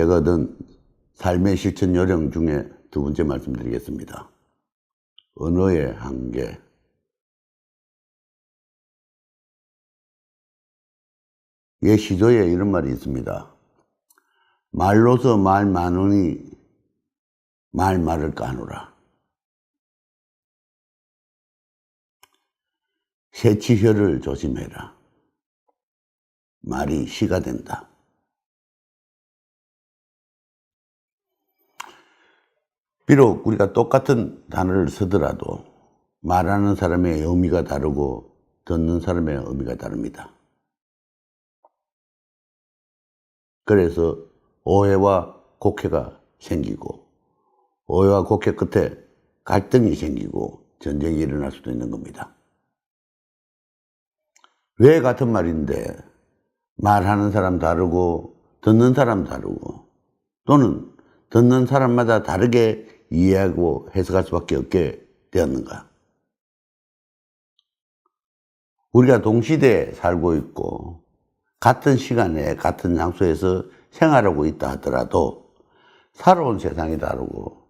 제가 얻은 삶의 실천 요령 중에 두 번째 말씀드리겠습니다. 언어의 한계. 예 시조에 이런 말이 있습니다. 말로서 말 많으니 말 말을 까누라. 새치혀를 조심해라. 말이 시가 된다. 비록 우리가 똑같은 단어를 쓰더라도 말하는 사람의 의미가 다르고 듣는 사람의 의미가 다릅니다. 그래서 오해와 곡해가 생기고 오해와 곡해 끝에 갈등이 생기고 전쟁이 일어날 수도 있는 겁니다. 왜 같은 말인데 말하는 사람 다르고 듣는 사람 다르고 또는 듣는 사람마다 다르게 이해하고 해석할 수밖에 없게 되었는가? 우리가 동시대에 살고 있고 같은 시간에 같은 장소에서 생활하고 있다 하더라도 살아온 세상이 다르고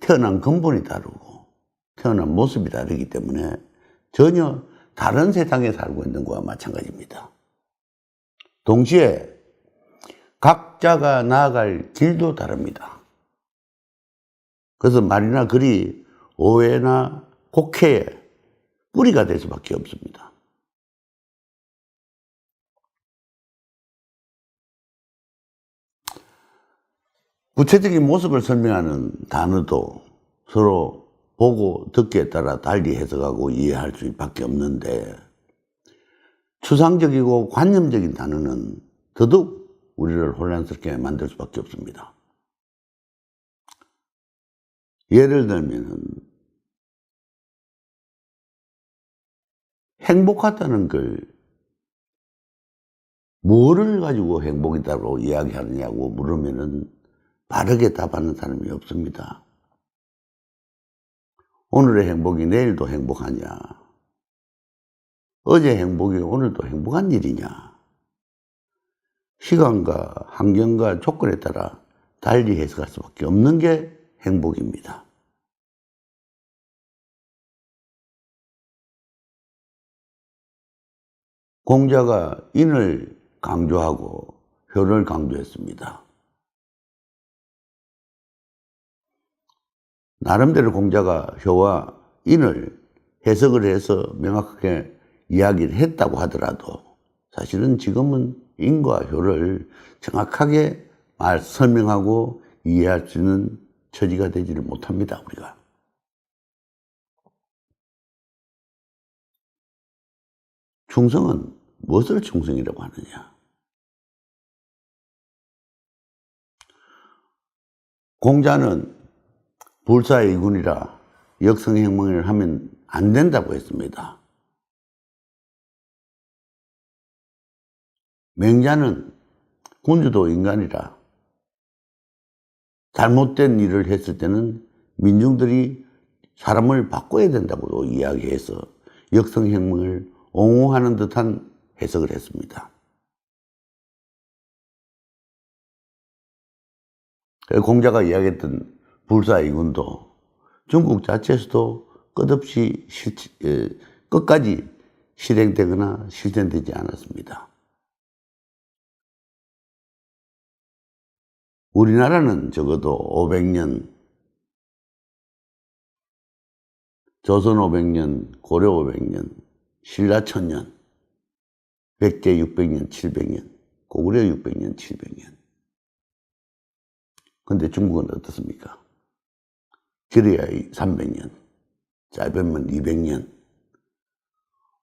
태어난 근본이 다르고 태어난 모습이 다르기 때문에 전혀 다른 세상에 살고 있는 것과 마찬가지입니다. 동시에 각자가 나아갈 길도 다릅니다. 그래서 말이나 글이 오해나 곡해의 뿌리가 될 수밖에 없습니다. 구체적인 모습을 설명하는 단어도 서로 보고 듣기에 따라 달리 해석하고 이해할 수밖에 없는데 추상적이고 관념적인 단어는 더더욱 우리를 혼란스럽게 만들 수밖에 없습니다. 예를 들면 행복하다는 걸 뭐를 가지고 행복이다고 이야기하느냐고 물으면은 바르게 답하는 사람이 없습니다. 오늘의 행복이 내일도 행복하냐? 어제 행복이 오늘도 행복한 일이냐? 시간과 환경과 조건에 따라 달리 해석할 수밖에 없는 게 행복입니다. 공자가 인을 강조하고 효를 강조했습니다. 나름대로 공자가 효와 인을 해석을 해서 명확하게 이야기를 했다고 하더라도 사실은 지금은 인과 효를 정확하게 말, 설명하고 이해할 수 있는 처지가 되지를 못합니다, 우리가. 충성은 무엇을 충성이라고 하느냐? 공자는 불사의 군이라 역성행문을 하면 안 된다고 했습니다. 맹자는 군주도 인간이라 잘못된 일을 했을 때는 민중들이 사람을 바꿔야 된다고 이야기해서 역성행문을 옹호하는 듯한 해석을 했습니다. 공자가 이야기했던 불사 이군도 중국 자체에서도 끝없이 실, 끝까지 실행되거나 실현되지 않았습니다. 우리나라는 적어도 500년, 조선 500년, 고려 500년, 신라 1000년, 백제 600년, 700년, 고구려 600년, 700년. 근데 중국은 어떻습니까? 길어야 300년, 짧으면 200년.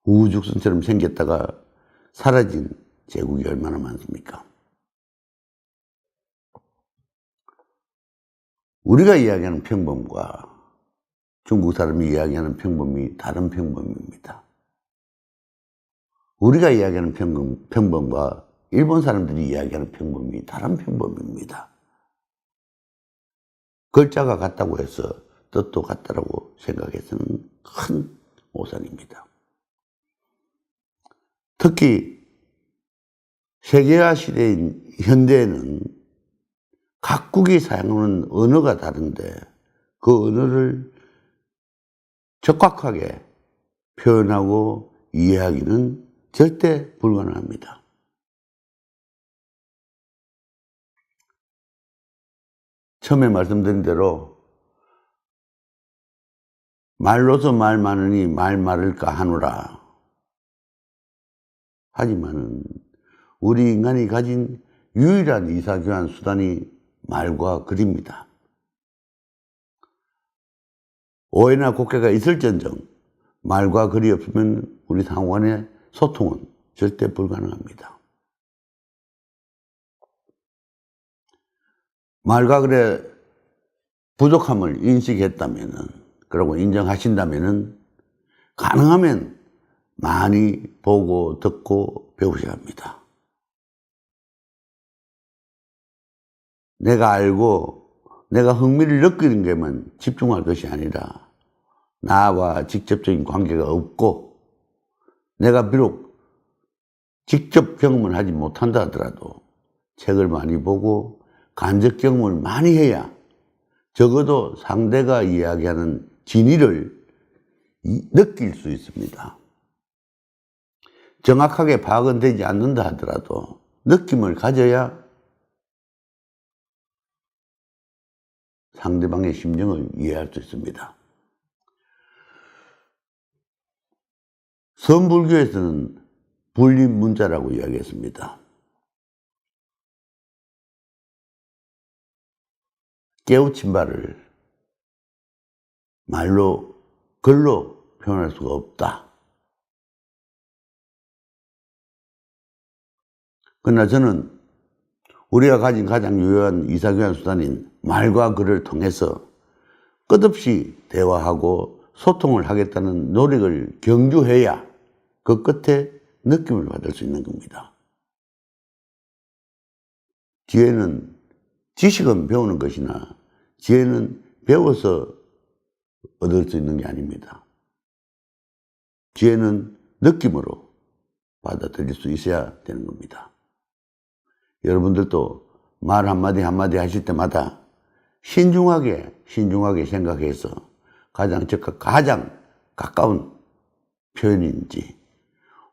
우후죽순처럼 생겼다가 사라진 제국이 얼마나 많습니까? 우리가 이야기하는 평범과 중국 사람이 이야기하는 평범이 다른 평범입니다. 우리가 이야기하는 평범, 평범과 일본 사람들이 이야기하는 평범이 다른 평범입니다. 글자가 같다고 해서 뜻도 같다라고 생각해서는 큰 오산입니다. 특히 세계화 시대인 현대에는 각국이 사용하는 언어가 다른데 그 언어를 적확하게 표현하고 이해하기는 절대 불가능합니다. 처음에 말씀드린 대로 말로서 말 많으니 말 많을까 하노라. 하지만은 우리 인간이 가진 유일한 이사교환 수단이 말과 글입니다. 오해나 곡해가 있을전정 말과 글이 없으면 우리 간의 소통은 절대 불가능합니다. 말과 글의 부족함을 인식했다면은 그리고 인정하신다면은 가능하면 많이 보고 듣고 배우셔야 합니다. 내가 알고 내가 흥미를 느끼는 게만 집중할 것이 아니라 나와 직접적인 관계가 없고 내가 비록 직접 경험을 하지 못한다 하더라도 책을 많이 보고 간접 경험을 많이 해야 적어도 상대가 이야기하는 진위를 이- 느낄 수 있습니다. 정확하게 파악은 되지 않는다 하더라도 느낌을 가져야 상대방의 심정을 이해할 수 있습니다. 선불교에서는 불림 문자라고 이야기했습니다. 깨우친 바를 말로, 글로 표현할 수가 없다. 그러나 저는 우리가 가진 가장 유효한 이사교환 수단인 말과 글을 통해서 끝없이 대화하고 소통을 하겠다는 노력을 경주해야 그 끝에 느낌을 받을 수 있는 겁니다. 지혜는 지식은 배우는 것이나 지혜는 배워서 얻을 수 있는 게 아닙니다. 지혜는 느낌으로 받아들일 수 있어야 되는 겁니다. 여러분들도 말 한마디 한마디 하실 때마다 신중하게, 신중하게 생각해서 가장 적합, 가장 가까운 표현인지,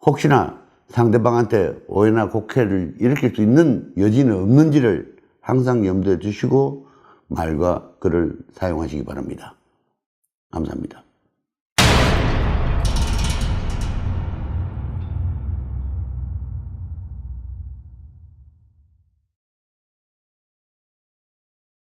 혹시나 상대방한테 오해나 곡해를 일으킬 수 있는 여지는 없는지를 항상 염두에 두시고 말과 글을 사용하시기 바랍니다. 감사합니다.